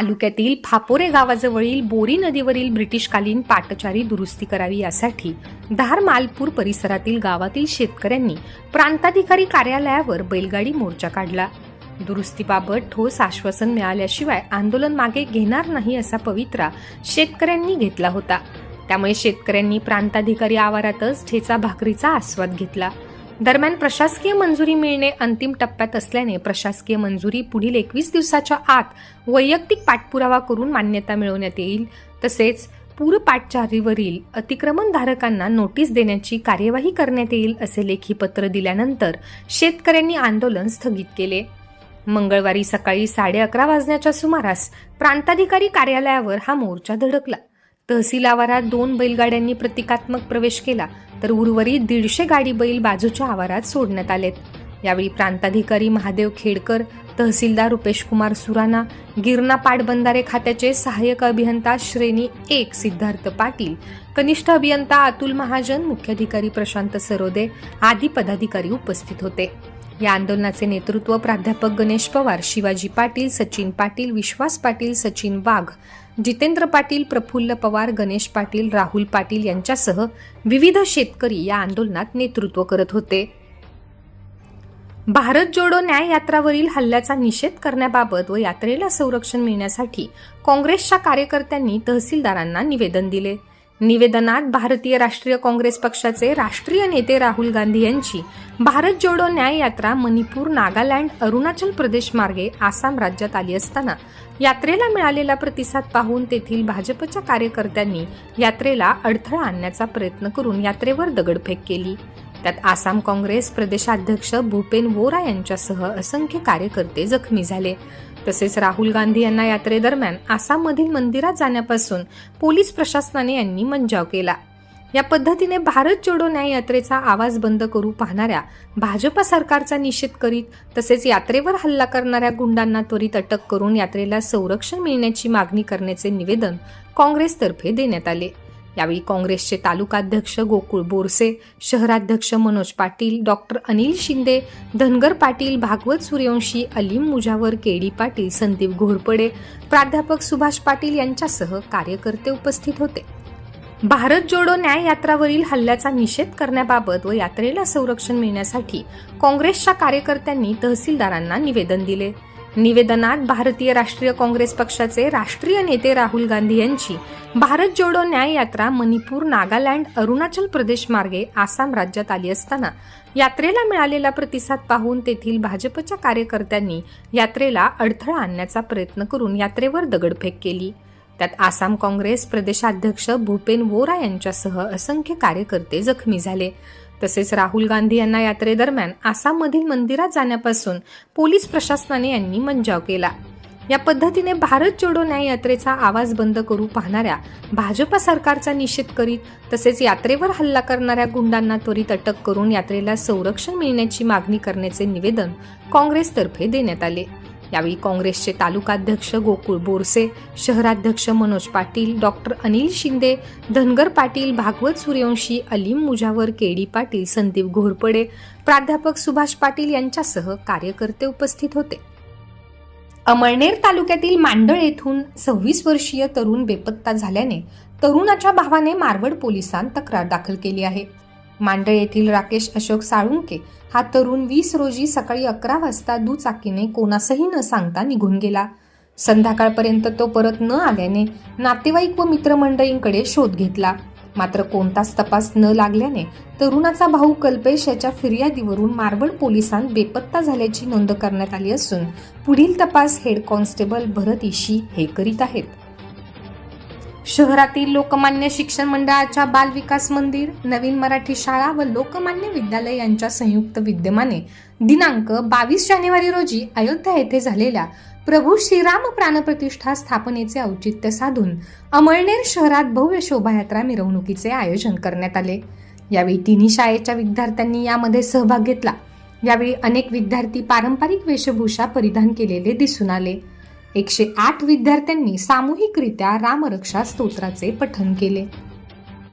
तालुक्यातील फापोरे गावाजवळील बोरी नदीवरील ब्रिटिशकालीन पाटचारी दुरुस्ती करावी यासाठी धार मालपूर परिसरातील गावातील शेतकऱ्यांनी प्रांताधिकारी कार्यालयावर बैलगाडी मोर्चा काढला. दुरुस्तीबाबत ठोस आश्वासन मिळाल्याशिवाय आंदोलन मागे घेणार नाही असा पवित्रा शेतकऱ्यांनी घेतला होता. त्यामुळे शेतकऱ्यांनी प्रांताधिकारी आवारातच ठेचा भाकरीचा आस्वाद घेतला. दरम्यान प्रशासकीय मंजुरी मिळणे अंतिम टप्प्यात असल्याने प्रशासकीय मंजुरी पुढील एकवीस दिवसाच्या आत वैयक्तिक पाठपुरावा करून मान्यता मिळवण्यात येईल. तसेच पूरपाटचारीवरील अतिक्रमणधारकांना नोटीस देण्याची कार्यवाही करण्यात येईल असे लेखी पत्र दिल्यानंतर शेतकऱ्यांनी आंदोलन स्थगित केले. मंगळवारी सकाळी साडे अकरा वाजण्याच्या सुमारास प्रांताधिकारी कार्यालयावर हा मोर्चा धडकला. तहसील आवारात दोन बैलगाड्यांनी प्रतिकात्मक प्रवेश केला तर उर्वरित दीडशे गाडी बैल बाजूच्या आवारात सोडण्यात आलेत. यावेळी प्रांताधिकारी महादेव खेडकर तहसीलदार रुपेश कुमार सुराणा गिरणा पाटबंधारे खात्याचे सहाय्यक अभियंता श्रेणी एक सिद्धार्थ पाटील कनिष्ठ अभियंता अतुल महाजन मुख्याधिकारी प्रशांत सरोदे आदी पदाधिकारी उपस्थित होते. या आंदोलनाचे नेतृत्व प्राध्यापक गणेश पवार शिवाजी पाटील सचिन पाटील विश्वास पाटील सचिन वाघ जितेंद्र पाटील प्रफुल्ल पवार गणेश पाटील राहुल पाटील यांच्यासह विविध शेतकरी या आंदोलनात नेतृत्व करत होते. भारत जोडो न्याय यात्रावरील हल्ल्याचा निषेध करण्याबाबत व यात्रेला संरक्षण मिळण्यासाठी काँग्रेसच्या कार्यकर्त्यांनी तहसीलदारांना निवेदन दिले. निवेदनात भारतीय राष्ट्रीय काँग्रेस पक्षाचे राष्ट्रीय नेते राहुल गांधी यांची भारत जोडो न्याय यात्रा मणिपूर नागालँड अरुणाचल प्रदेश मार्गे आसाम राज्यात आली असताना यात्रेला मिळालेला प्रतिसाद पाहून तेथील भाजपच्या कार्यकर्त्यांनी यात्रेला अडथळा आणण्याचा प्रयत्न करून यात्रेवर दगडफेक केली. त्यात आसाम काँग्रेस प्रदेशाध्यक्ष भूपेन वोरा यांच्यासह असंख्य कार्यकर्ते जखमी झाले. तसेच राहुल गांधी यांना यात्रेदरम्यान आसाममधील मंदिरात जाण्यापासून पोलीस प्रशासनाने यांनी मंजाव केला. या पद्धतीने भारत जोडो न्याय यात्रेचा आवाज बंद करू पाहणाऱ्या भाजपा सरकारचा निषेध करीत तसेच यात्रेवर हल्ला करणाऱ्या गुंडांना त्वरित अटक करून यात्रेला संरक्षण मिळण्याची मागणी करण्याचे निवेदन काँग्रेसतर्फे देण्यात आले. यावेळी काँग्रेसचे तालुकाध्यक्ष गोकुळ बोरसे शहराध्यक्ष Manoj Patil doctor Anil Shinde Dhangar Patil Bhagwat Suryavanshi Alim Mujawar K D Patil Sandeep Ghorpade प्राध्यापक सुभाष पाटील यांच्यासह कार्यकर्ते उपस्थित होते. भारत जोडो न्याय यात्रावरील हल्ल्याचा निषेध करण्याबाबत व यात्रेला संरक्षण मिळण्यासाठी काँग्रेसच्या कार्यकर्त्यांनी तहसीलदारांना निवेदन दिले. निवेदनात भारतीय राष्ट्रीय काँग्रेस पक्षाचे राष्ट्रीय नेते राहुल गांधी यांची भारत जोडो न्याय यात्रा मणिपूर नागालँड अरुणाचल प्रदेश मार्गे आसाम राज्यात आली असताना यात्रेला मिळालेला प्रतिसाद पाहून तेथील भाजपच्या कार्यकर्त्यांनी यात्रेला अडथळा आणण्याचा प्रयत्न करून यात्रेवर दगडफेक केली. त्यात आसाम काँग्रेस प्रदेशाध्यक्ष भूपेन वोरा यांच्यासह असंख्य कार्यकर्ते जखमी झाले. तसेच राहुल गांधी यांना यात्रेदरम्यान आसाममधील मंदिरात जाण्यापासून पोलीस प्रशासनाने यांनी मंजाव केला. या पद्धतीने भारत जोडो न्याय यात्रेचा आवाज बंद करू पाहणाऱ्या भाजपा सरकारचा निषेध करीत तसेच यात्रेवर हल्ला करणाऱ्या गुंडांना त्वरित अटक करून यात्रेला संरक्षण मिळण्याची मागणी करण्याचे निवेदन काँग्रेसतर्फे देण्यात आले. यावेळी काँग्रेसचे तालुकाध्यक्ष गोकुळ बोरसे शहराध्यक्ष Manoj Patil doctor Anil Shinde Dhangar Patil Bhagwat Suryavanshi Alim Mujawar K D Patil Sandeep Ghorpade प्राध्यापक सुभाष पाटील यांच्यासह कार्यकर्ते उपस्थित होते. अमळनेर तालुक्यातील मांडळ येथून सव्वीस वर्षीय तरुण बेपत्ता झाल्याने तरुणाच्या भावाने मारवड पोलिसांत तक्रार दाखल केली आहे. मांडळ येथील राकेश अशोक साळुंके हा तरुण वीस रोजी सकाळी अकरा वाजता दुचाकीने कोणासही न सांगता निघून गेला. संध्याकाळपर्यंत तो परत न आल्याने नातेवाईक व मित्रमंडळींकडे शोध घेतला. मात्र कोणताच तपास न लागल्याने तरुणाचा भाऊ कल्पेश याच्या फिर्यादीवरून मारवड पोलिसांत बेपत्ता झाल्याची नोंद करण्यात आली असून पुढील तपास हेड कॉन्स्टेबल भरत इशी हे करीत आहेत. शहरातील लोकमान्य शिक्षण मंडळाच्या बालविकास मंदिर नवीन मराठी शाळा व लोकमान्य विद्यालय यांच्या संयुक्त विद्यमाने दिनांक बावीस जानेवारी रोजी अयोध्या येथे झालेल्या प्रभू श्रीराम प्राणप्रतिष्ठा स्थापनेचे औचित्य साधून अमळनेर शहरात भव्य शोभायात्रा मिरवणुकीचे आयोजन करण्यात आले. यावेळी तिन्ही शाळेच्या विद्यार्थ्यांनी यामध्ये सहभाग घेतला. यावेळी अनेक विद्यार्थी पारंपरिक वेशभूषा परिधान केलेले दिसून आले. एकशे आठ विद्यार्थ्यांनी सामूहिकरित्या रामरक्षा स्तोत्राचे पठण केले.